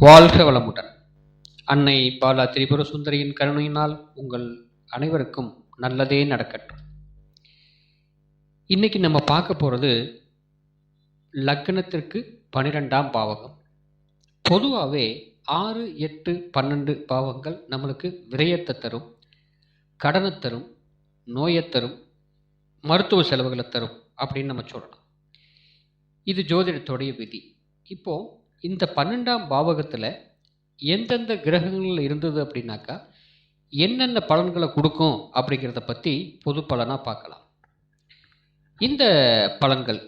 வாழ்க வளமுடன். அன்னை பாலா திரிபுர சுந்தரியின் கருணையினால் உங்கள் அனைவருக்கும் நல்லதே நடக்கட்டும். இன்னைக்கு நம்ம பார்க்க போகிறது லக்னத்திற்கு பன்னிரெண்டாம் பாவகம். பொதுவாகவே ஆறு எட்டு பன்னெண்டு பாவங்கள் நம்மளுக்கு விரயத்தை தரும் கடனை தரும் நோயை தரும் மருத்துவ செலவுகளை தரும் அப்படின்னு நம்ம சொல்லலாம். இது ஜோதிடத்துடைய விதி. இப்போது இந்த பன்னெண்டாம் பாவகத்தில் எந்தெந்த கிரகங்கள் இருந்தது அப்படின்னாக்கா என்னென்ன பலன்களை கொடுக்கும் அப்படிங்கிறத பற்றி பொது பலனாக பார்க்கலாம். இந்த பலன்கள்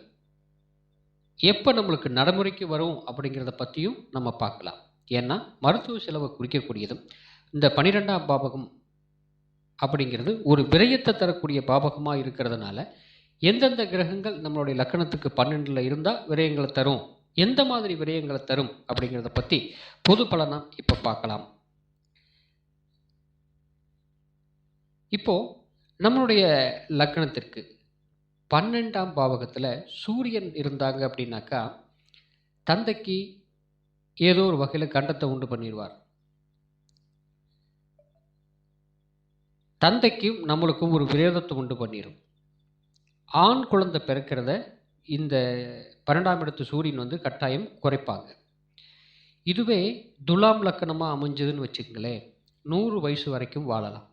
எப்போ நம்மளுக்கு நடைமுறைக்கு வரும் அப்படிங்கிறத பற்றியும் நம்ம பார்க்கலாம். ஏன்னா மருத்துவ செலவை குறிக்கக்கூடியதும் இந்த பன்னிரெண்டாம் பாபகம் அப்படிங்கிறது ஒரு விரயத்தை தரக்கூடிய பாபகமாக இருக்கிறதுனால எந்தெந்த கிரகங்கள் நம்மளுடைய லக்கணத்துக்கு பன்னெண்டில் இருந்தால் விரயங்களை தரும் எந்த மாதிரி விரயங்களை தரும் அப்படிங்கிறத பற்றி பொது பலனாக இப்போ பார்க்கலாம். இப்போது நம்மளுடைய லக்கணத்திற்கு பன்னெண்டாம் பாவகத்தில் சூரியன் இருந்தாங்க அப்படின்னாக்கா தந்தைக்கு ஏதோ ஒரு வகையில் கண்டத்தை உண்டு பண்ணிடுவார். தந்தைக்கும் நம்மளுக்கும் ஒரு விரோதத்தை உண்டு பண்ணிடும் ஆண் குழந்தை பிறக்கிறத இந்த பன்னெண்டாம் இடத்து சூரியன் வந்து கட்டாயம் குறைப்பாங்க. இதுவே துலாம் லக்கணமாக அமைஞ்சதுன்னு வச்சுக்கங்களேன் நூறு வயசு வரைக்கும் வாழலாம்.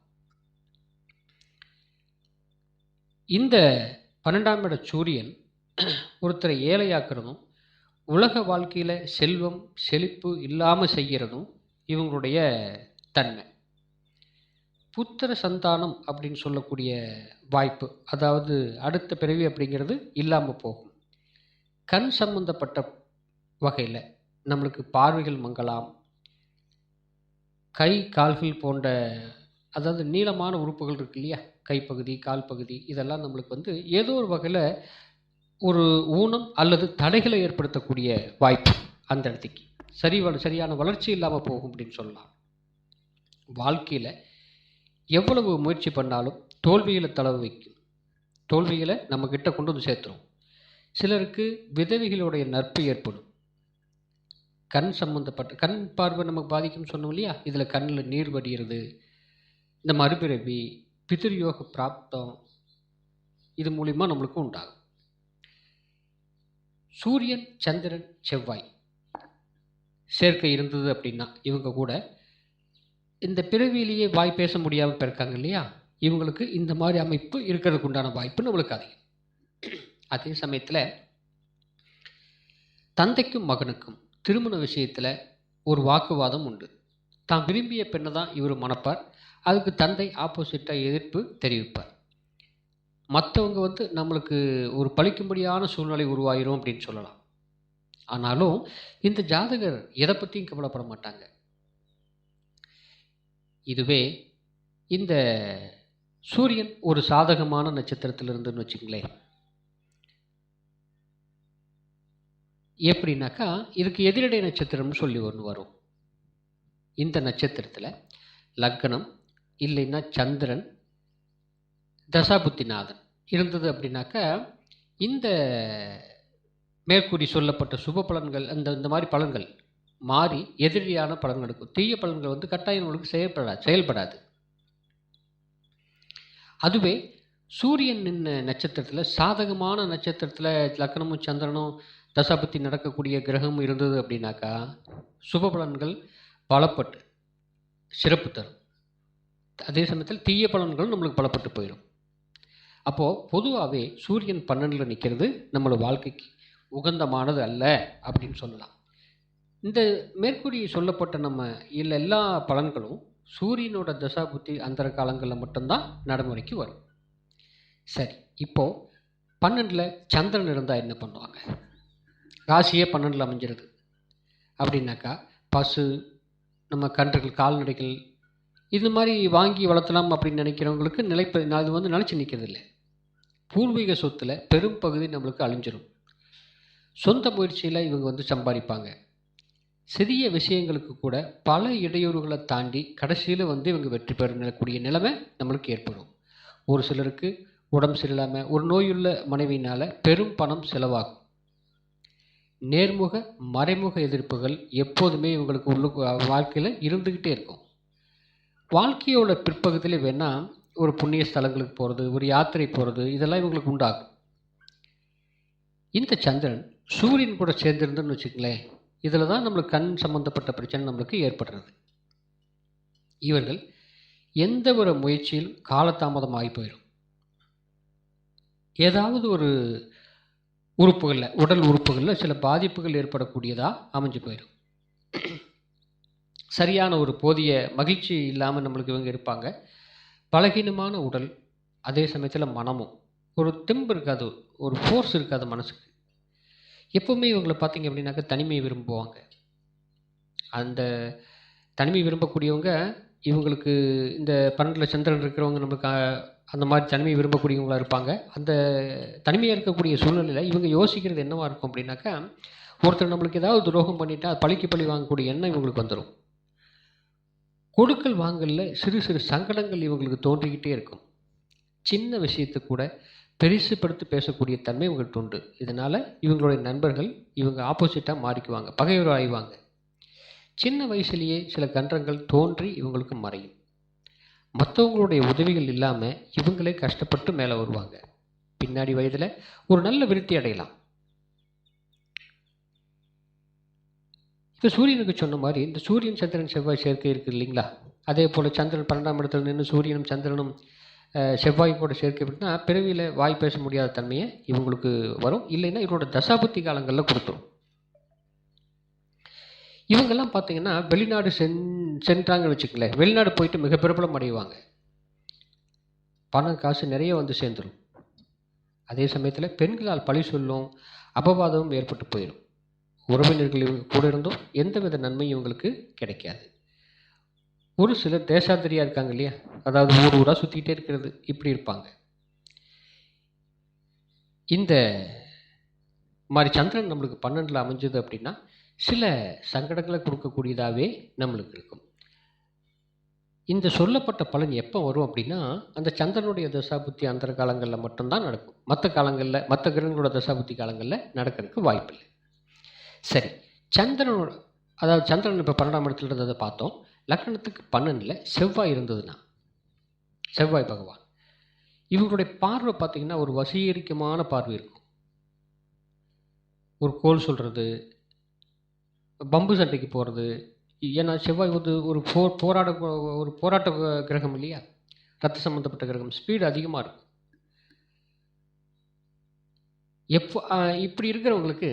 இந்த பன்னெண்டாம் இட சூரியன் ஒருத்தரை ஏழையாக்குறதும் உலக வாழ்க்கையில் செல்வம் செழிப்பு இல்லாமல் செய்கிறதும் இவங்களுடைய தன்மை. புத்திர சந்தானம் அப்படின்னு சொல்லக்கூடிய வாய்ப்பு அதாவது அடுத்த பிறவி அப்படிங்கிறது இல்லாமல் போகும். கண் சம்பந்தப்பட்ட வகையில் நம்மளுக்கு பார்வைகள் மங்கலாம். கை கால்கள் போன்ற அதாவது நீளமான உறுப்புகள் இருக்கு இல்லையா? கைப்பகுதி கால் பகுதி இதெல்லாம் நம்மளுக்கு வந்து ஏதோ ஒரு வகையில் ஒரு ஊனம் அல்லது தடைகளை ஏற்படுத்தக்கூடிய வாய்ப்பு அந்த இடத்துக்கு. சரி சரியான வளர்ச்சி இல்லாமல் போகும் அப்படின்னு சொல்லலாம். வாழ்க்கையில் எவ்வளவு முயற்சி பண்ணாலும் தோல்விகளை தளவு வைக்கும். தோல்விகளை நம்மக்கிட்ட கொண்டு வந்து சேர்த்துரும். சிலருக்கு விதவைகளுடைய நட்பு ஏற்படும். கண் சம்மந்தப்பட்ட கண் பார்வை நமக்கு பாதிக்கும்னு சொன்னோம் இல்லையா? இதில் கண்ணில் நீர் வடிகிறது இந்த மறுபிறவி பிதிர்யோக பிராப்தம் இது மூலிமா நம்மளுக்கு உண்டாகும். சூரியன் சந்திரன் செவ்வாய் சேர்க்கை இருந்தது அப்படின்னா இவங்க கூட இந்த பிறவியிலேயே வாய் பேச முடியாமல் பிறக்காங்க இல்லையா? இவங்களுக்கு இந்த மாதிரி அமைப்பு இருக்கிறதுக்கு உண்டான வாய்ப்பு நம்மளுக்கு அதிகம். அதே சமயத்தில் தந்தைக்கும் மகனுக்கும் திருமண விஷயத்தில் ஒரு வாக்குவாதம் உண்டு. தான் விரும்பிய பெண்ணை தான் இவர் மணப்பார். அதுக்கு தந்தை ஆப்போசிட்டாக எதிர்ப்பு தெரிவிப்பார். மற்றவங்க வந்து நம்மளுக்கு ஒரு பழிக்கும்படியான சூழ்நிலை உருவாயிரும் அப்படின்னு சொல்லலாம். ஆனாலும் இந்த ஜாதகர் எதை பற்றியும் கவலைப்பட மாட்டாங்க. இதுவே இந்த சூரியன் ஒரு சாதகமான நட்சத்திரத்தில் இருந்துன்னு வச்சுங்களேன் எப்படின்னாக்கா இதுக்கு எதிரடை நட்சத்திரம்னு சொல்லி ஒன்று வரும். இந்த நட்சத்திரத்தில் லக்னம் இல்லைன்னா சந்திரன் தசாபுத்திநாதன் இருந்தது அப்படின்னாக்கா இந்த மேற்கூறி சொல்லப்பட்ட சுப பலன்கள் அந்த இந்த மாதிரி பலன்கள் மாறி எதிரியான பலன்கள் இருக்கும். தீய பலன்கள் வந்து கட்டாயம் உங்களுக்கு செயல்படா செயல்படாது. அதுவே சூரியன் நின்ன நட்சத்திரத்தில் சாதகமான நட்சத்திரத்தில் லக்னமும் சந்திரனும் தசாபத்தி நடக்கக்கூடிய கிரகம் இருந்தது அப்படின்னாக்கா சுப பலன்கள் பலப்பட்டு சிறப்பு தரும். அதே சமயத்தில் தீய பலன்களும் நம்மளுக்கு பலப்பட்டு போயிடும் அப்போது பொதுவாகவே சூரியன் பன்னெண்டில் நிற்கிறது நம்மளோட வாழ்க்கைக்கு உகந்தமானது அல்ல அப்படின்னு சொல்லலாம். இந்த மேற்கூறி சொல்லப்பட்ட நம்ம இல்லை எல்லா பலன்களும் சூரியனோட தசாபுத்தி அந்த காலங்களில் மட்டும்தான் நடைமுறைக்கு வரும். சரி இப்போது பன்னெண்டில் சந்திரன் இருந்தால் என்ன பண்ணுவாங்க? ராசியே பன்னெண்டில் அமைஞ்சிருது. அப்படின்னாக்கா பசு நம்ம கன்றுகள் கால்நடைகள் இது மாதிரி வாங்கி வளர்த்தலாம் அப்படின்னு நினைக்கிறவங்களுக்கு நிலைப்ப அது வந்து நினச்சி நிற்கிறது இல்லை பூர்வீக சொத்தில் பெரும் பகுதி நம்மளுக்கு அழிஞ்சிரும். சொந்த முயற்சியில் இவங்க வந்து சம்பாதிப்பாங்க. சிறிய விஷயங்களுக்கு கூட பல இடையூறுகளை தாண்டி கடைசியில் வந்து இவங்க வெற்றி பெறக்கூடிய நிலைமை நம்மளுக்கு ஏற்படும். ஒரு சிலருக்கு உடம்பு சரியில்லாமல் ஒரு நோயுள்ள மனைவினால் பெரும் பணம் செலவாகும். நேர்முக மறைமுக எதிர்ப்புகள் எப்போதுமே இவங்களுக்கு உள்ள வாழ்க்கையில் இருந்துக்கிட்டே இருக்கும். வாழ்க்கையோட பிற்பகுதியில் வேணால் ஒரு புண்ணிய ஸ்தலங்களுக்கு போகிறது ஒரு யாத்திரை போகிறது இதெல்லாம் இவங்களுக்கு உண்டாகும். இந்த சந்திரன் சூரியன் கூட சேர்ந்திருந்துன்னு வச்சுக்கங்களேன் இதில் தான் நம்மளுக்கு கண் சம்மந்தப்பட்ட பிரச்சனை நம்மளுக்கு ஏற்படுறது. இவர்கள் எந்த ஒரு முயற்சியிலும் காலதாமதம் ஆகி போயிடும் ஏதாவது ஒரு உறுப்புகளில் உடல் உறுப்புகளில் சில பாதிப்புகள் ஏற்படக்கூடியதாக அமைஞ்சு போயிடும். சரியான ஒரு போதிய மகிழ்ச்சி இல்லாமல் நம்மளுக்கு இவங்க இருப்பாங்க. பலகீனமான உடல் அதே சமயத்தில் மனமும். ஒரு தெம்பு இருக்காது ஒரு ஃபோர்ஸ் இருக்காது மனசுக்கு. எப்போவுமே இவங்களை பார்த்தீங்க அப்படின்னாக்கா தனிமை விரும்புவாங்க. அந்த தனிமை விரும்பக்கூடியவங்க இவங்களுக்கு இந்த பன்னெண்டில் சந்திரன் இருக்கிறவங்க நம்மளுக்கு அந்த மாதிரி தனிமையை விரும்பக்கூடியவங்களா இருப்பாங்க. அந்த தனிமையாக இருக்கக்கூடிய சூழ்நிலையில் இவங்க யோசிக்கிறது என்னவாக இருக்கும் அப்படின்னாக்கா ஒருத்தர் நம்மளுக்கு ஏதாவது துரோகம் பண்ணிட்டா பழிக்கு பழி வாங்கக்கூடிய எண்ணம் இவங்களுக்கு வந்துடும் கொடுக்கல் வாங்கலில் சிறு சிறு சங்கடங்கள் இவங்களுக்கு தோன்றிக்கிட்டே இருக்கும். சின்ன விஷயத்தை கூட பெருசுப்படுத்தி பேசக்கூடிய தன்மை இவங்கள்ட்ட உண்டு. இதனால் இவங்களுடைய நண்பர்கள் இவங்க ஆப்போசிட்டாக மாறிக்குவாங்க. பகைவர் ஆய்வாங்க சின்ன வயசுலேயே சில கன்றங்கள் தோன்றி இவங்களுக்கு மறையும். மற்றவங்களுடைய உதவிகள் இல்லாமல் இவங்களே கஷ்டப்பட்டு மேலே வருவாங்க. பின்னாடி வயதில் ஒரு நல்ல விருத்தி அடையலாம். இப்போ சூரியனுக்கு சொன்ன மாதிரி இந்த சூரியன் சந்திரன் செவ்வாய் சேர்க்கை இருக்குது இல்லைங்களா? அதே போல் சந்திரன் பன்னெண்டாம் இடத்துல நின்று சூரியனும் சந்திரனும் செவ்வாய் கூட சேர்க்கை அப்படின்னா பிறவியில் வாய் பேச முடியாத தன்மையை இவங்களுக்கு வரும். இல்லைன்னா இவரோட தசாபுத்தி காலங்களில் கொடுத்துரும். இவங்கெல்லாம் பார்த்தீங்கன்னா வெளிநாடு சென் சென்றாங்கன்னு வச்சுக்கங்களேன். வெளிநாடு போயிட்டு மிக பிரபலம் அடைவாங்க. பணம் காசு நிறைய வந்து சேர்ந்துடும் அதே சமயத்தில் பெண்களால் பழி சொல்லும் அபவாதமும் ஏற்பட்டு போயிடும். உறவினர்கள் கூட இருந்தும் எந்தவித நன்மையும் இவங்களுக்கு கிடைக்காது. ஒரு சிலர் தேசாந்திரியாக இருக்காங்க இல்லையா? அதாவது ஊர் ஊராக சுற்றிக்கிட்டே இருக்கிறது. இப்படி இருப்பாங்க. இந்த மாதிரி சந்திரன் நம்மளுக்கு பன்னெண்டில் அமைஞ்சது அப்படின்னா சில சங்கடங்களை கொடுக்கக்கூடியதாகவே நம்மளுக்கு இருக்கும். இந்த சொல்லப்பட்ட பலன் எப்போ வரும் அப்படின்னா அந்த சந்திரனுடைய தசாபுத்தி அந்த காலங்களில் மட்டும்தான் நடக்கும். மற்ற காலங்களில் மற்ற கிரகங்களோட தசாபுத்தி காலங்களில் நடக்கிறதுக்கு வாய்ப்பில்லை சரி சந்திரனோட அதாவது சந்திரன் இப்போ பன்னெண்டாம் இடத்துல இருந்ததை பார்த்தோம். லக்னத்துக்கு பன்னெண்டில் செவ்வாய் இருந்ததுன்னா செவ்வாய் பகவான் இவங்களுடைய பார்வை பார்த்தீங்கன்னா ஒரு வசீகரிக்கமான பார்வை இருக்கும். ஒரு கோல் சொல்கிறது பம்பு சண்டைக்கு போகிறது ஏன்னா செவ்வாய் வந்து ஒரு போர் போராட ஒரு போராட்ட கிரகம் இல்லையா? ரத்த சம்மந்தப்பட்ட கிரகம். ஸ்பீடு அதிகமாக இருக்கும் எப்போ இப்படி இருக்கிறவங்களுக்கு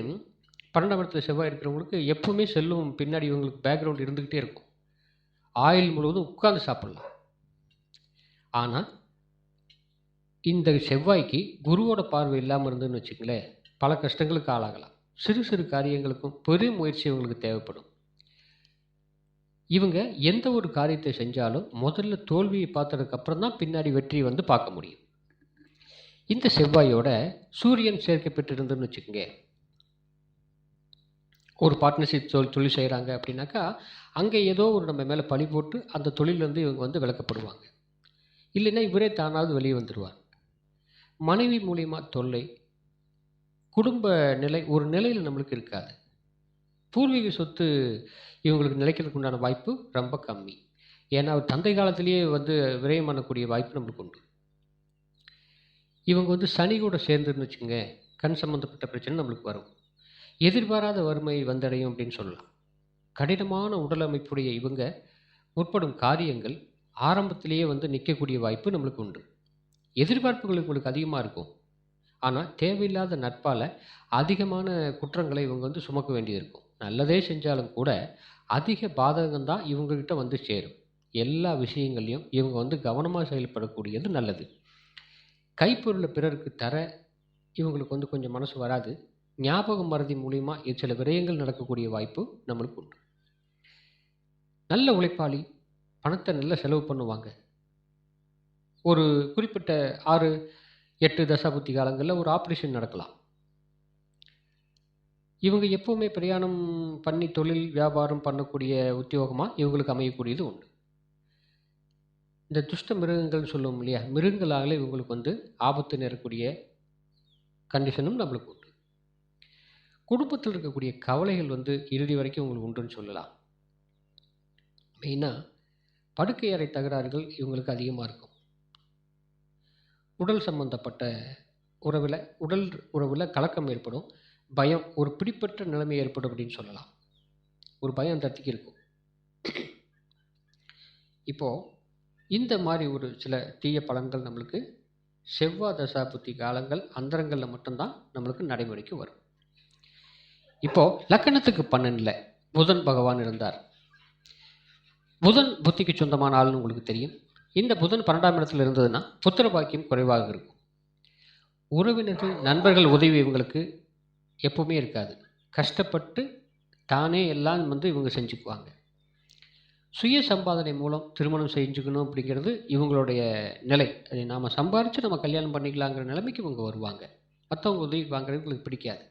பன்னெண்டாம் இடத்துல செவ்வாய் இருக்கிறவங்களுக்கு எப்பவுமே செல்லும் பின்னாடி இவங்களுக்கு பேக்ரவுண்ட் இருந்துக்கிட்டே இருக்கும். ஆயில் முழுவதும் உட்காந்து சாப்பிட்லாம். ஆனால் இந்த செவ்வாய்க்கு குருவோட பார்வை இல்லாமல் இருந்ததுன்னு வச்சுங்களேன் பல கஷ்டங்களுக்கு ஆளாகலாம். சிறு சிறு காரியங்களுக்கும் பெரிய முயற்சி இவங்களுக்கு தேவைப்படும். இவங்க எந்த ஒரு காரியத்தை செஞ்சாலும் முதல்ல தோல்வியை பார்த்ததுக்கப்புறம் தான் பின்னாடி வெற்றியை வந்து பார்க்க முடியும். இந்த செவ்வாயோட சூரியன் சேர்க்கை பெற்றிருந்துன்னு வச்சுக்கோங்க. ஒரு பார்ட்னர்ஷிப் தொழில் தொழில் செய்கிறாங்க அப்படின்னாக்கா அங்கே ஏதோ ஒரு நம்ம மேலே பழி போட்டு அந்த தொழிலேருந்து இவங்க வந்து விளக்கப்படுவாங்க இல்லைன்னா இவரே தானாவது வெளியே வந்துடுவார் மனைவி மூலியமாக தொல்லை குடும்ப நிலை ஒரு நிலையில் நம்மளுக்கு இருக்காது. பூர்வீக சொத்து இவங்களுக்கு நிலைக்கிறதுக்கு உண்டான வாய்ப்பு ரொம்ப கம்மி. ஏன்னா தந்தை காலத்திலேயே வந்து விரயம் பண்ணக்கூடிய வாய்ப்பு நம்மளுக்கு உண்டு. இவங்க வந்து சனி கூட சேர்ந்துன்னு வச்சுங்க கண் சம்மந்தப்பட்ட பிரச்சனை நம்மளுக்கு வரும். எதிர்பாராத வறுமை வந்தடையும் அப்படின்னு சொல்லலாம். கடினமான உடல் அமைப்புடைய இவங்க முற்படும் காரியங்கள் ஆரம்பத்திலேயே வந்து நிற்கக்கூடிய வாய்ப்பு நம்மளுக்கு உண்டு. எதிர்பார்ப்புகள் உங்களுக்கு அதிகமாக இருக்கும். ஆனால் தேவையில்லாத நட்பால் அதிகமான குற்றங்களை இவங்க வந்து சுமக்க வேண்டியது இருக்கும் நல்லதே செஞ்சாலும் கூட அதிக பாதகம் தான் இவங்ககிட்ட வந்து சேரும். எல்லா விஷயங்கள்லையும் இவங்க வந்து கவனமாக செயல்படக்கூடியது நல்லது. கைப்பொருளை பிறருக்கு தர இவங்களுக்கு வந்து கொஞ்சம் மனசு வராது. ஞாபக மறதி மூலிமா சில விரயங்கள் நடக்கக்கூடிய வாய்ப்பு நம்மளுக்கு உண்டு. நல்ல உழைப்பாளி பணத்தை நல்லா செலவு பண்ணுவாங்க. ஒரு குறிப்பிட்ட ஆறு எட்டு தசாபுத்தி காலங்களில் ஒரு ஆப்ரேஷன் நடக்கலாம். இவங்க எப்போவுமே பிரயாணம் பண்ணி தொழில் வியாபாரம் பண்ணக்கூடிய உத்தியோகமாக இவங்களுக்கு அமையக்கூடியது உண்டு. இந்த துஷ்ட மிருகங்கள்னு சொல்லுவோம் இல்லையா? மிருகங்களாலே இவங்களுக்கு வந்து ஆபத்து நேரக்கூடிய கண்டிஷனும் நம்மளுக்கு உண்டு. குடும்பத்தில் இருக்கக்கூடிய கவலைகள் வந்து இறுதி வரைக்கும் உங்களுக்கு உண்டுன்னு சொல்லலாம். மெயினாக படுக்கை அறை தகராறுகள் இவங்களுக்கு அதிகமாக இருக்கும். உடல் சம்பந்தப்பட்ட உறவில் உடல் உறவில் கலக்கம் ஏற்படும். பயம் ஒரு பிடிப்பற்ற நிலைமை ஏற்படும் அப்படின்னு சொல்லலாம். ஒரு பயம் தத்திக்கு இருக்கும். இப்போது இந்த மாதிரி ஒரு சில தீய பலன்கள் நம்மளுக்கு செவ்வாய் தசாபுத்தி காலங்கள் அந்தரங்களில் மட்டும்தான் நம்மளுக்கு நடைமுறைக்கு வரும். இப்போது லக்கணத்துக்கு பன்னெண்டில் புதன் பகவான் இருந்தார். புதன் புத்திக்கு சொந்தமான ஆள்னு உங்களுக்கு தெரியும். இந்த புதன் பன்னெண்டாம் இடத்துல இருந்ததுன்னா புத்திர பாக்கியம் குறைவாக இருக்கும். உறவினர்கள் நண்பர்கள் உதவி இவங்களுக்கு எப்பவுமே இருக்காது. கஷ்டப்பட்டு தானே எல்லாம் வந்து இவங்க செஞ்சுக்குவாங்க. சுய சம்பாதனை மூலம் திருமணம் செஞ்சுக்கணும் அப்படிங்கிறது இவங்களுடைய நிலை. அதை நாம் சம்பாரித்து நம்ம கல்யாணம் பண்ணிக்கலாங்கிற நிலைமைக்கு இவங்க வருவாங்க. மற்றவங்க உதவி வாங்குறது இவங்களுக்கு பிடிக்காது.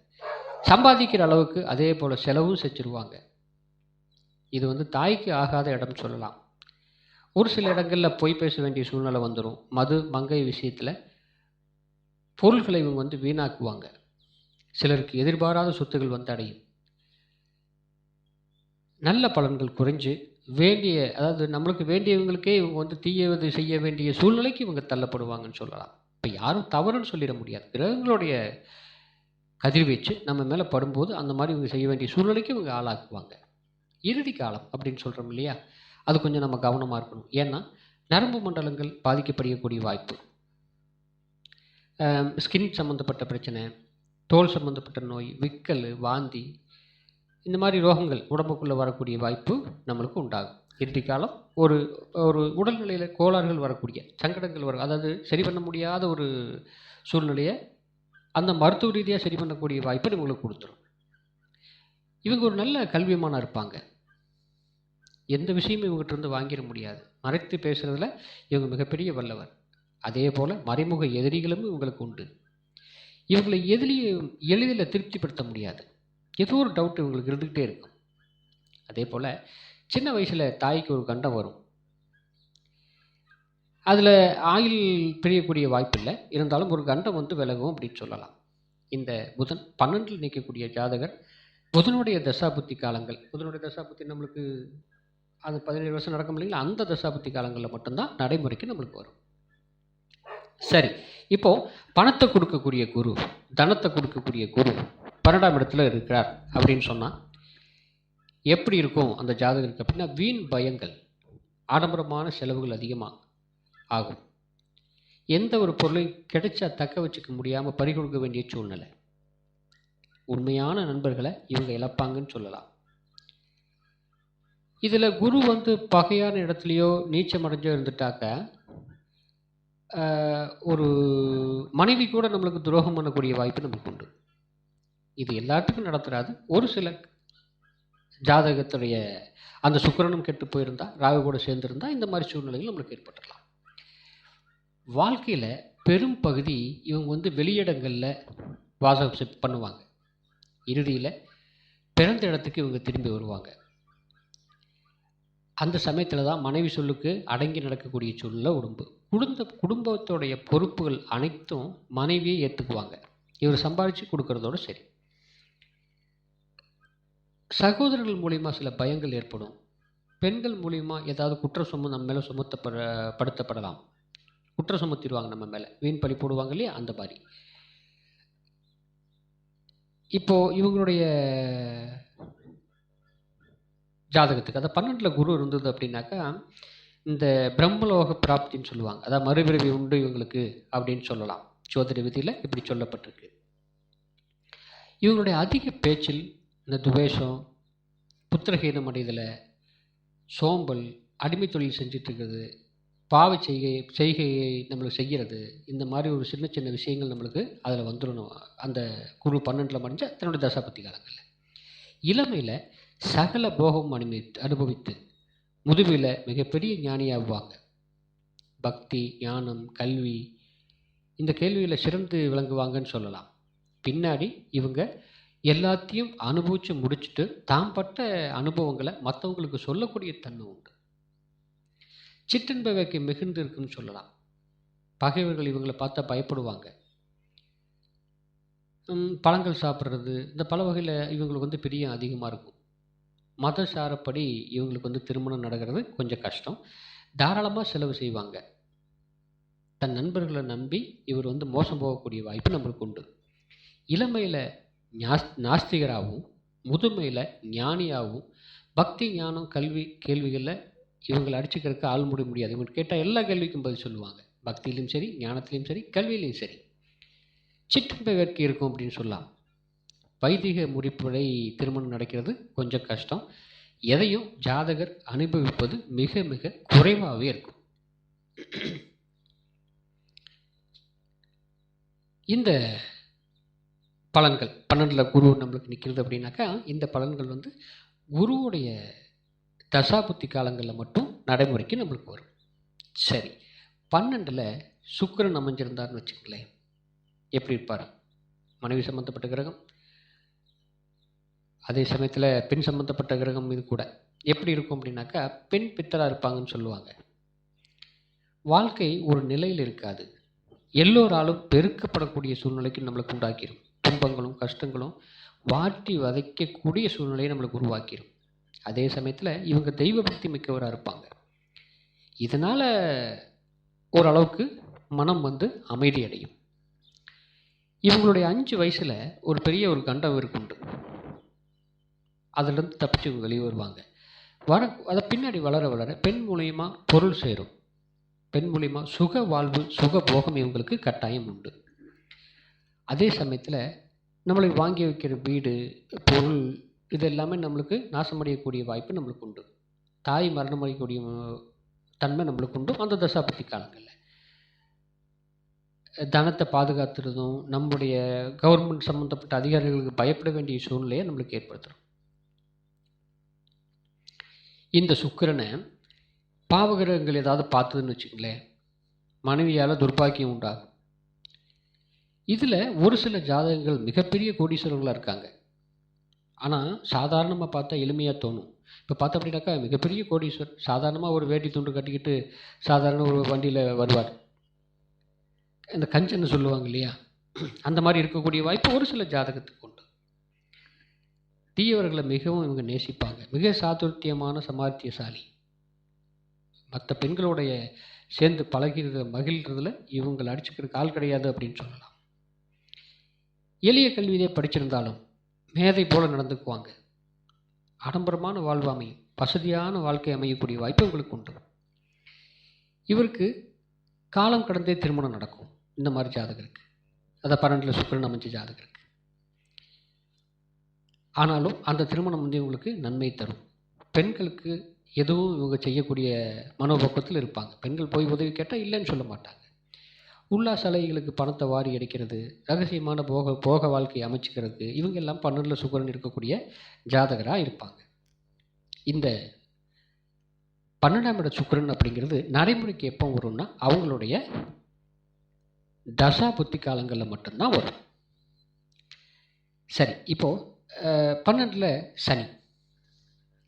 சம்பாதிக்கிற அளவுக்கு அதே போல் செலவும் செஞ்சுருவாங்க. இது வந்து தாய்க்கு ஆகாத இடம் சொல்லலாம். ஒரு சில இடங்களில் பொய் பேச வேண்டிய சூழ்நிலை வந்துடும் மது மங்கை விஷயத்தில் பொருள்களை இவங்க வந்து வீணாக்குவாங்க. சிலருக்கு எதிர்பாராத சொத்துகள் வந்து அடையும். நல்ல பலன்கள் குறைஞ்சு வேண்டிய அதாவது நம்மளுக்கு வேண்டியவங்களுக்கே இவங்க வந்து தீயவது செய்ய வேண்டிய சூழ்நிலைக்கு இவங்க தள்ளப்படுவாங்கன்னு சொல்லலாம். இப்போ யாரும் தவறுன்னு சொல்லிட முடியாது. கிரகங்களுடைய கதிர்வீச்சு நம்ம மேலே படும்போது அந்த மாதிரி இவங்க செய்ய வேண்டிய சூழ்நிலைக்கு இவங்க ஆளாக்குவாங்க. இறுதி காலம் அப்படின்னு சொல்கிறோம் இல்லையா? அது கொஞ்சம் நம்ம கவனமாக இருக்கணும். ஏன்னா நரம்பு மண்டலங்கள் பாதிக்கப்படக்கூடிய வாய்ப்பு. ஸ்கின் சம்மந்தப்பட்ட பிரச்சனை தோல் சம்மந்தப்பட்ட நோய் விக்கல் வாந்தி இந்த மாதிரி ரோகங்கள் உடம்புக்குள்ளே வரக்கூடிய வாய்ப்பு நம்மளுக்கு உண்டாகும். இறுதி காலம் ஒரு ஒரு உடல்நிலையில் கோளாறுகள் வரக்கூடிய சங்கடங்கள் வர அதாவது சரி பண்ண முடியாத ஒரு சூழ்நிலையை அந்த மருத்துவ ரீதியாக சரி பண்ணக்கூடிய வாய்ப்பை நம்மளுக்கு கொடுத்துரும். இவங்க ஒரு நல்ல கல்விமானாக இருப்பாங்க. எந்த விஷயமும் இவங்ககிட்ட இருந்து வாங்கிட முடியாது. மறைத்து பேசுகிறதுல இவங்க மிகப்பெரிய வல்லவர். அதே போல் மறைமுக எதிரிகளும் இவங்களுக்கு உண்டு. இவங்களை எதிலையும் எளிதில் திருப்திப்படுத்த முடியாது. ஏதோ ஒரு டவுட் இவங்களுக்கு இருந்துக்கிட்டே இருக்கும். அதே போல் சின்ன வயசில் தாய்க்கு ஒரு கண்டம் வரும். அதில் ஆயில் பிரியக்கூடிய வாய்ப்பு இல்லை இருந்தாலும் ஒரு கண்டம் வந்து விலகும் அப்படின்னு சொல்லலாம். இந்த புதன் பன்னெண்டில் நிற்கக்கூடிய ஜாதகர் புதனுடைய தசாபுத்தி காலங்கள். புதனுடைய தசாபுத்தி நம்மளுக்கு அது பதினேழு வருஷம் நடக்கும் இல்லைங்களா அந்த தசாபுத்தி காலங்களில் மட்டும்தான் நடைமுறைக்கு நம்மளுக்கு வரும். சரி இப்போது பணத்தை கொடுக்கக்கூடிய குரு தனத்தை கொடுக்கக்கூடிய குரு பன்னெண்டாம் இடத்துல இருக்கிறார் அப்படின்னு சொன்னால் எப்படி இருக்கும் அந்த ஜாதகருக்கு அப்படின்னா வீண் பயங்கள் ஆடம்பரமான செலவுகள் அதிகமாக ஆகும். எந்த ஒரு பொருளையும் கிடைச்சா தக்க வச்சுக்க முடியாமல் பறிகொடுக்க வேண்டிய சூழ்நிலை. உண்மையான நண்பர்களை இவங்க இழப்பாங்கன்னு சொல்லலாம். இதில் குரு வந்து பகையான இடத்துலையோ நீச்சம் அடைஞ்சோ இருந்துட்டாக்க ஒரு மனைவி கூட நம்மளுக்கு துரோகம் பண்ணக்கூடிய வாய்ப்பு நமக்கு உண்டு. இது எல்லாத்துக்கும் நடத்துறாது. ஒரு சில ஜாதகத்துடைய அந்த சுக்கரனும் கெட்டு போயிருந்தா ராகு கூட சேர்ந்துருந்தா இந்த மாதிரி சூழ்நிலைகள் நம்மளுக்கு ஏற்பட்டுடலாம். வாழ்க்கையில் பெரும் பகுதி இவங்க வந்து வெளியிடங்களில் வாசகம் செ- பண்ணுவாங்க. இறுதியில் பிறந்த இடத்துக்கு இவங்க திரும்பி வருவாங்க. அந்த சமயத்தில் தான் மனைவி சொல்லுக்கு அடங்கி நடக்கக்கூடிய சூழ்நிலை உடம்பு. குடும்ப குடும்பத்தோடைய பொறுப்புகள் அனைத்தும் மனைவியை ஏற்றுக்குவாங்க இவர் சம்பாதிச்சு கொடுக்கறதோட சரி. சகோதரர்கள் மூலிமா சில பயங்கள் ஏற்படும். பெண்கள் மூலிமா ஏதாவது குற்ற சும நம்ம மேலே சுமத்தப்பட படுத்தப்படலாம். குற்றம் சுமத்திடுவாங்க நம்ம மேலே. வீண் பழி போடுவாங்க இல்லையா? அந்த மாதிரி. இப்போது இவங்களுடைய ஜாதகத்துக்கு. அந்த பன்னெண்டில் குரு இருந்தது அப்படின்னாக்கா இந்த பிரம்மலோக பிராப்தின்னு சொல்லுவாங்க. அதாவது மறுபிறவி உண்டு இவங்களுக்கு அப்படின்னு சொல்லலாம். ஜோதிட விதியில் இப்படி சொல்லப்பட்டிருக்கு. இவங்களுடைய அதிக பேச்சில் இந்த துவேஷம் புத்திரஹீனம் அடைதலை சோம்பல் அடிமை தொழில் செஞ்சிட்ருக்கிறது பாவ செய்கை செய்கையை நம்மளுக்கு செய்கிறது இந்த மாதிரி ஒரு சின்ன சின்ன விஷயங்கள் நம்மளுக்கு அதில் வந்துடணும். அந்த குரு பன்னெண்டில் முடிஞ்ச தன்னுடைய தசாபத்தி காலங்களில் இளமையில் சகல போகம் அனுபவித்து அனுபவித்து முதுவில் மிகப்பெரிய ஞானியாகுவாங்க பக்தி ஞானம் கல்வி இந்த கேள்வியில் சிறந்து விளங்குவாங்கன்னு சொல்லலாம். பின்னாடி இவங்க எல்லாத்தையும் அனுபவித்து முடிச்சுட்டு தாம் பட்ட அனுபவங்களை மற்றவங்களுக்கு சொல்லக்கூடிய தன்மை உண்டு. சிற்றின்ப வேக்கை மிகுந்து இருக்குன்னு சொல்லலாம். பகைவர்கள் இவங்களை பார்த்தா பயப்படுவாங்க. பழங்கள் சாப்பிட்றது இந்த பல வகையில் இவங்களுக்கு வந்து பிரியம் அதிகமாக இருக்கும். மதசாரப்படி இவங்களுக்கு வந்து திருமணம் நடக்கிறது கொஞ்சம் கஷ்டம். தாராளமாக செலவு செய்வாங்க. தன் நண்பர்களை நம்பி இவர் வந்து மோசம் போகக்கூடிய வாய்ப்பு நம்மளுக்கு உண்டு. இளமையில் ஞாஸ் நாஸ்திகராகவும் முதுமையில் ஞானியாகவும் பக்தி ஞானம் கல்வி கேள்விகளில் இவங்களை அடிச்சுக்கிறதுக்கு ஆள் முடி முடியாது. இவங்க கேட்டால் எல்லா கேள்விக்கும் பதில் சொல்லுவாங்க. பக்தியிலையும் சரி ஞானத்திலையும் சரி கல்வியிலையும் சரி. சிற்றின்ப வேட்கை இருக்கும் அப்படின்னு சொல்லலாம். வைதிக முறைப்படி திருமணம் நடக்கிறது கொஞ்சம் கஷ்டம். எதையும் ஜாதகர் அனுபவிப்பது மிக மிக குறைவாகவே இருக்கும். இந்த பலன்கள் பன்னெண்டில் குரு நம்மளுக்கு நிற்கிறது அப்படின்னாக்கா இந்த பலன்கள் வந்து குருவுடைய தசாபுத்தி காலங்களில் மட்டும் நடைமுறைக்கு நம்மளுக்கு வரும். சரி பன்னெண்டில் சுக்கிரன் அமைஞ்சிருந்தார்னு வச்சுக்கங்களேன். எப்படி இருப்பார்? மனைவி சம்மந்தப்பட்ட கிரகம் அதே சமயத்தில் பெண் சம்மந்தப்பட்ட கிரகம் இது கூட எப்படி இருக்கும் அப்படின்னாக்கா பெண் பித்தராக இருப்பாங்கன்னு சொல்லுவாங்க. வாழ்க்கை ஒரு நிலையில் இருக்காது. எல்லோராலும் பெருக்கப்படக்கூடிய சூழ்நிலைக்கு நம்மளுக்கு உண்டாக்கிடும் துன்பங்களும் கஷ்டங்களும் வாட்டி வதைக்கக்கூடிய சூழ்நிலையை நம்மளுக்கு உருவாக்கிடும் அதே சமயத்தில் இவங்க தெய்வ பக்தி மிக்கவராக இருப்பாங்க. இதனால் ஓரளவுக்கு மனம் வந்து அமைதி அடையும் இவங்களுடைய அஞ்சு வயசில் ஒரு பெரிய ஒரு கண்டம் இருக்குண்டு அதிலிருந்து தப்பிச்சு இவங்க வெளியே வருவாங்க. வர அதை பின்னாடி வளர வளர பெண் மூலியமாக பொருள் சேரும். பெண் மூலியமா சுக வாழ்வு சுக போகம் இவங்களுக்கு கட்டாயம் உண்டு. அதே சமயத்தில் நம்மளை வாங்கி வைக்கிற வீடு பொருள் இது எல்லாமே நம்மளுக்கு நாசமடையக்கூடிய வாய்ப்பு நம்மளுக்கு உண்டு. தாய் மரணமடையக்கூடிய தன்மை நம்மளுக்கு உண்டு. அந்த தசாபத்தி காலங்களில். தனத்தை பாதுகாத்துறதும் நம்முடைய கவர்மெண்ட் சம்மந்தப்பட்ட அதிகாரிகளுக்கு பயப்பட வேண்டிய சூழ்நிலையை நம்மளுக்கு ஏற்படுத்துகிறோம் இந்த சுக்கிரனை பாவகிரகங்கள் ஏதாவது பார்த்ததுன்னு வச்சுங்களேன் மனைவியால் துர்பாக்கியம் உண்டாகும். இதில் ஒரு சில ஜாதகங்கள் மிகப்பெரிய கோடீஸ்வரர்களாக இருக்காங்க. ஆனால் சாதாரணமாக பார்த்தா எளிமையாக தோணும். இப்போ பார்த்தா அப்படின்னாக்கா மிகப்பெரிய கோடீஸ்வரர் சாதாரணமாக ஒரு வேட்டி துண்டு கட்டிக்கிட்டு சாதாரண ஒரு வண்டியில் வருவார். இந்த கஞ்சன்னு சொல்லுவாங்க இல்லையா? அந்த மாதிரி இருக்கக்கூடிய வாய்ப்பு ஒரு சில ஜாதகத்துக்கு உண்டு. தீயவர்களை மிகவும் இவங்க நேசிப்பாங்க. மிக சாதுர்த்தியமான சமார்த்தியசாலி மற்ற பெண்களுடைய சேர்ந்து பழகிறது மகிழ்கிறதுல இவங்களை அடிச்சுக்கிறதுக்கு ஆள் கிடையாது அப்படின்னு சொல்லலாம். எளிய கல்வியிலே படிச்சிருந்தாலும் மேதை போல நடந்துக்குவாங்க. ஆடம்பரமான வாழ்வு அமையும். வசதியான வாழ்க்கை அமையக்கூடிய வாய்ப்பு உங்களுக்கு உண்டு. இவருக்கு காலம் கடந்தே திருமணம் நடக்கும். இந்த மாதிரி ஜாதகருக்கு அதை பன்னெண்டில் சுக்கரன் அமைஞ்ச ஜாதகருக்கு ஆனாலும் அந்த திருமணம் வந்து இவங்களுக்கு நன்மை தரும். பெண்களுக்கு எதுவும் இவங்க செய்யக்கூடிய மனோபக்குவத்தில் இருப்பாங்க. பெண்கள் போய் உதவி கேட்டால் இல்லைன்னு சொல்ல மாட்டாங்க. உல்லாச அலைகளுக்கு பணத்தை வாரி அடிக்கிறது ரகசியமான போக போக வாழ்க்கையை அமைச்சுக்கிறது இவங்க எல்லாம் பன்னெண்டில் சுகரன் இருக்கக்கூடிய ஜாதகராக இருப்பாங்க. இந்த பன்னெண்டாம் இட சுக்கரன் அப்படிங்கிறது நடைமுறைக்கு எப்போ வரும்னா அவங்களுடைய தசா புத்தி காலங்களில் மட்டும்தான் வரும். சரி இப்போது பன்னெண்டில் சனி.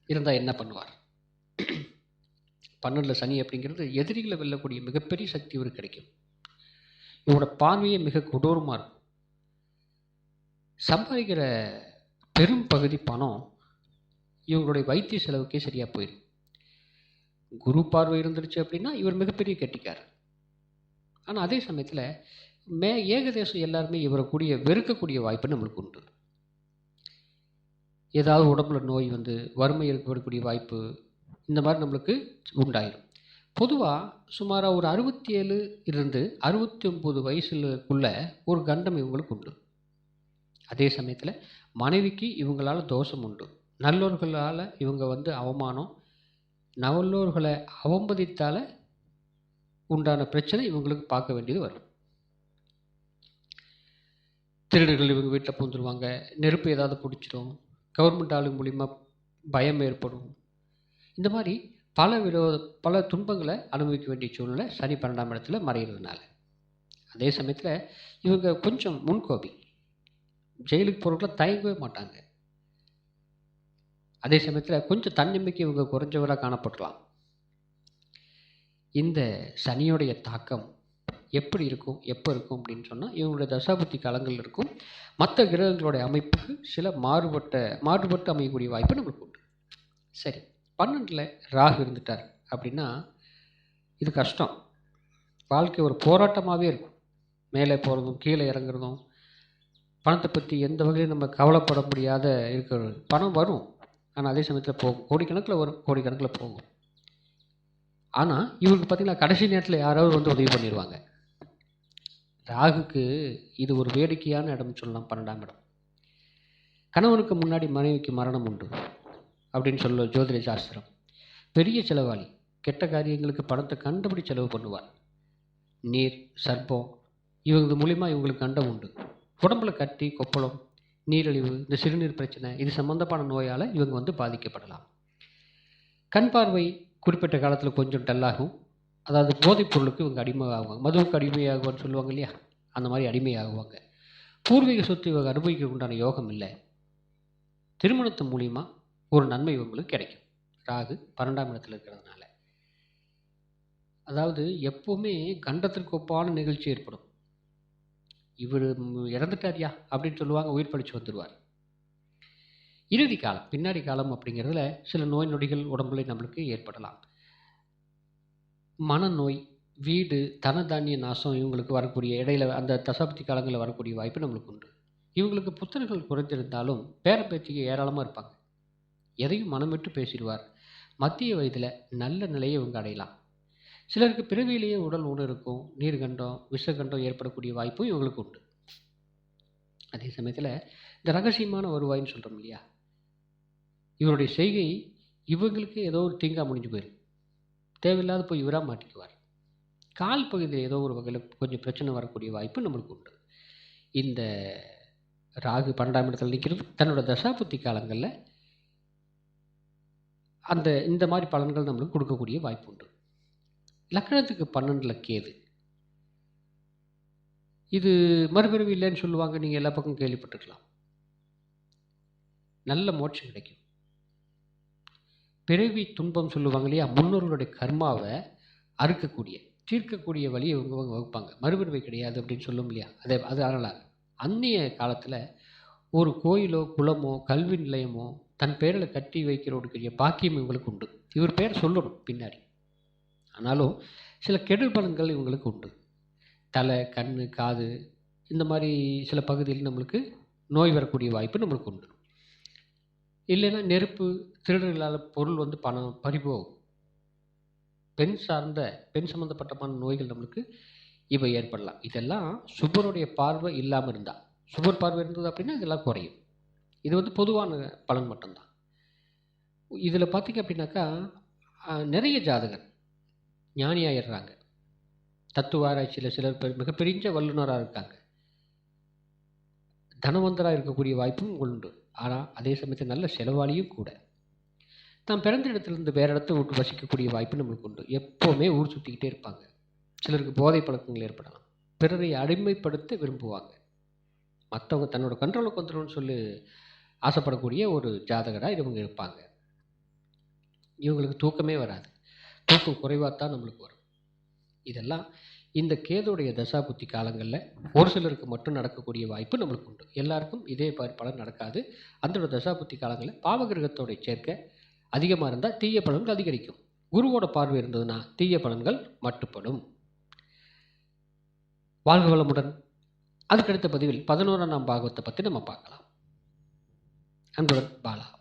இருந்தால் என்ன பண்ணுவார்? பன்னெண்டில் சனி அப்படிங்கிறது எதிரிகளை வெல்லக்கூடிய மிகப்பெரிய சக்தி இவருக்கு கிடைக்கும். இவரோட பார்வையே மிக கொடூரமாக இருக்கும். சம்பாதிக்கிற பெரும் பகுதி பணம் இவங்களுடைய வைத்திய செலவுக்கே சரியாக போயிடும். குரு பார்வை இருந்துருச்சு அப்படின்னா இவர் மிகப்பெரிய கெட்டிக்கார் ஆனால் அதே சமயத்தில் மே ஏகதேசம் எல்லாருமே இவரை கூடிய வெறுக்கக்கூடிய வாய்ப்பு நம்மளுக்கு உண்டு. ஏதாவது உடம்புல நோய் வந்து வறுமை ஏற்படக்கூடிய வாய்ப்பு இந்த மாதிரி நம்மளுக்கு உண்டாயிரும். பொதுவாக சுமாராக ஒரு அறுபத்தி ஏழு இருந்து அறுபத்தி ஒம்பது வயசுலக்குள்ள ஒரு கண்டம் இவங்களுக்கு உண்டு. அதே சமயத்தில் மனைவிக்கு இவங்களால் தோஷம் உண்டு. நல்லோர்களால் இவங்க வந்து அவமானம் நல்லோர்களை அவமதித்தால் உண்டான பிரச்சனை இவங்களுக்கு பார்க்க வேண்டியது வரும். திருடர்கள் இவங்க வீட்டில் பூந்துருவாங்க நெருப்பு ஏதாவது பிடிச்சிடும் கவர்மெண்ட் ஆளு மூலிமா பயம் ஏற்படும். இந்த மாதிரி பல விரோத பல துன்பங்களை அனுபவிக்க வேண்டிய சூழ்நிலை சனி பன்னெண்டாம் இடத்துல மறைகிறதுனால அதே சமயத்தில் இவங்க கொஞ்சம் முன்கோபி. ஜெயிலுக்கு போகிறவங்கள தயங்கவே மாட்டாங்க. அதே சமயத்தில் கொஞ்சம் தன்னம்பிக்கை இவங்க குறைஞ்சவராக காணப்படலாம். இந்த சனியோடைய தாக்கம் எப்படி இருக்கும் எப்போ இருக்கும் அப்படின்னு சொன்னால் இவங்களுடைய தசாபுத்தி காலங்கள் இருக்கும். மற்ற கிரகங்களுடைய அமைப்புக்கு சில மாறுபட்ட மாறுபட்டு அமையக்கூடிய வாய்ப்பு நம்மளுக்கு உண்டு. சரி பன்னெண்டில் ராகு இருந்துட்டார் அப்படின்னா இது கஷ்டம். வாழ்க்கை ஒரு போராட்டமாகவே இருக்கும். மேலே போகிறதும் கீழே இறங்குறதும் பணத்தை பற்றி எந்த வகையிலும் நம்ம கவலைப்பட முடியாத இருக்கிறது பணம் வரும். ஆனால் அதே சமயத்தில் போகும். கோடிக்கணக்கில் வரும் கோடிக்கணக்கில் போகும். ஆனால் இவருக்கு பார்த்தீங்கன்னா கடைசி நேரத்தில் யாராவது வந்து உதவி பண்ணிடுவாங்க ராகுக்கு இது ஒரு வேடிக்கையான இடம்னு சொல்லலாம் பன்னெண்டாம் இடம். கணவனுக்கு முன்னாடி மனைவிக்கு மரணம் உண்டு அப்படின்னு சொல்ல ஜோதிட சாஸ்திரம். பெரிய செலவாளி கெட்ட காரியங்களுக்கு பணத்தை கண்டபடி செலவு பண்ணுவார் நீர் சர்ப்பம் இவங்க மூலிமா இவங்களுக்கு கண்டம் உண்டு. உடம்புல கட்டி கொப்பளம் நீரிழிவு இந்த சிறுநீர் பிரச்சனை இது சம்பந்தமான நோயால் இவங்க வந்து பாதிக்கப்படலாம். கண் பார்வை குறிப்பிட்ட காலத்தில் கொஞ்சம் டல்லாகும் அதாவது போதைப் பொருளுக்கு இவங்க அடிமையாகுவாங்க. மதுவுக்கு அடிமையாகுவான்னு சொல்லுவாங்க இல்லையா? அந்த மாதிரி அடிமையாகுவாங்க. பூர்வீக சொத்து இவங்க அனுபவிக்க உண்டான யோகம் இல்லை. திருமணத்து மூலிமா ஒரு நன்மை இவங்களுக்கு கிடைக்கும். ராகு பன்னெண்டாம் இடத்துல இருக்கிறதுனால. அதாவது எப்போவுமே கண்டத்திற்கு ஒப்பான நிகழ்ச்சி ஏற்படும். இவர் இறந்துட்டாரியா? அப்படின்னு சொல்லுவாங்க. உயிர் படித்து வந்துடுவார் இறுதி காலம் பின்னாடி காலம் அப்படிங்கிறதுல சில நோய் நொடிகள் உடம்புல நம்மளுக்கு ஏற்படலாம். மனநோய் வீடு தனதானிய நாசம் இவங்களுக்கு வரக்கூடிய இடையில அந்த தசாப்தி காலங்களில் வரக்கூடிய வாய்ப்பு நம்மளுக்கு உண்டு. இவங்களுக்கு புத்தர்கள் குறைந்திருந்தாலும் பேரப்பேச்சுக்கு ஏராளமாக இருப்பாங்க. எதையும் மனமிட்டு பேசிடுவார். மத்திய வயதில் நல்ல நிலையை இவங்க அடையலாம். சிலருக்கு பிறவியிலேயே உடல் ஊடு இருக்கும் நீர்கண்டம் விஷகண்டம் ஏற்படக்கூடிய வாய்ப்பும் இவங்களுக்கு உண்டு. அதே சமயத்தில் இந்த ரகசியமான வருவாயின்னு சொல்கிறோம் இல்லையா? இவருடைய செய்கை இவங்களுக்கு ஏதோ ஒரு தீங்கா முடிஞ்சு போயிடும் தேவையில்லாத போய் இவராக மாட்டிக்குவார். கால் பகுதியில் ஏதோ ஒரு வகையில் கொஞ்சம் பிரச்சனை வரக்கூடிய வாய்ப்பு நம்மளுக்கு உண்டு. இந்த ராகு பன்னெண்டாம் இடத்துல நிற்கிறது தன்னோட தசாபுத்தி காலங்களில் அந்த இந்த மாதிரி பலன்கள் நம்மளுக்கு கொடுக்கக்கூடிய வாய்ப்பு உண்டு. லக்கணத்துக்கு பன்னெண்டில் கேது. இது மறுபிறவி இல்லைன்னு சொல்லுவாங்க நீங்கள் எல்லா பக்கம் கேள்விப்பட்டிருக்கலாம். நல்ல மோட்சம் கிடைக்கும். பிறவி துன்பம் சொல்லுவாங்க இல்லையா? முன்னோர்களுடைய கர்மாவை அறுக்கக்கூடிய தீர்க்கக்கூடிய வழியை இவங்க வகுப்பாங்க. மறுபிறவை கிடையாது அப்படின்னு சொல்லும் இல்லையா? அதே அது அதனால் அந்நிய காலத்தில் ஒரு கோயிலோ குளமோ கல்வி நிலையமோ தன் பேரில் கட்டி வைக்கிறோடைய பாக்கியம் இவங்களுக்கு உண்டு. இவர் பேர் சொல்லணும் பின்னாடி. ஆனாலும் சில கெடுபலன்கள் பலன்கள் இவங்களுக்கு உண்டு. தலை கண் காது இந்த மாதிரி சில பகுதியில் நம்மளுக்கு நோய் வரக்கூடிய வாய்ப்பு நம்மளுக்கு உண்டு. இல்லைன்னா நெருப்பு திருடர்களால் பொருள் வந்து பணம் பறிபோகும். பெண் சார்ந்த பெண் சம்மந்தப்பட்டமான நோய்கள் நம்மளுக்கு இவை ஏற்படலாம். இதெல்லாம் சுபருடைய பார்வை இல்லாமல் இருந்தால் சுபர் பார்வை இருந்தது அப்படின்னா இதெல்லாம் குறையும். இது வந்து பொதுவான பலன் மட்டும்தான். இதில் பார்த்திங்க அப்படின்னாக்கா நிறைய ஜாதகர் ஞானியாயிடுறாங்க தத்துவ ஆராய்ச்சியில் சிலர் பெரு மிகப்பெரிய வல்லுநராக இருக்காங்க. தனவந்தராக இருக்கக்கூடிய வாய்ப்பும் உண்டு. ஆனால் அதே சமயத்தில் நல்ல செலவாளியும் கூட. தான் பிறந்த இடத்துலேருந்து வேறு இடத்த விட்டு வசிக்கக்கூடிய வாய்ப்பு நம்மளுக்கு உண்டு. எப்போவுமே ஊர் சுற்றிக்கிட்டே இருப்பாங்க. சிலருக்கு போதை பழக்கங்கள் ஏற்படலாம். பிறரை அடிமைப்படுத்த விரும்புவாங்க. மற்றவங்க தன்னோட கண்ட்ரோலுக்கு வந்துடணும்னு சொல்லி ஆசைப்படக்கூடிய ஒரு ஜாதகராக இவங்க இருப்பாங்க. இவங்களுக்கு தூக்கமே வராது. தூக்கம் குறைவாக தான் நம்மளுக்கு வரும். இதெல்லாம் இந்த கேதுடைய தசாபுத்தி காலங்களில் ஒரு சிலருக்கு மட்டும் நடக்கக்கூடிய வாய்ப்பு நம்மளுக்கு உண்டு. எல்லாருக்கும் இதே பலன் நடக்காது. அந்த தசாபுத்தி காலங்களில் பாவகிரகத்தோடைய சேர்க்கை அதிகமாக இருந்தால் தீய பலன்கள் அதிகரிக்கும். குருவோட பார்வை இருந்ததுன்னா தீய பலன்கள் மட்டுப்படும். வாழ்க வளமுடன். அதுக்கடுத்த பதிவில் பதினோராம் பாகவத்தை பற்றி நம்ம பார்க்கலாம். அன்புடன் பாலா.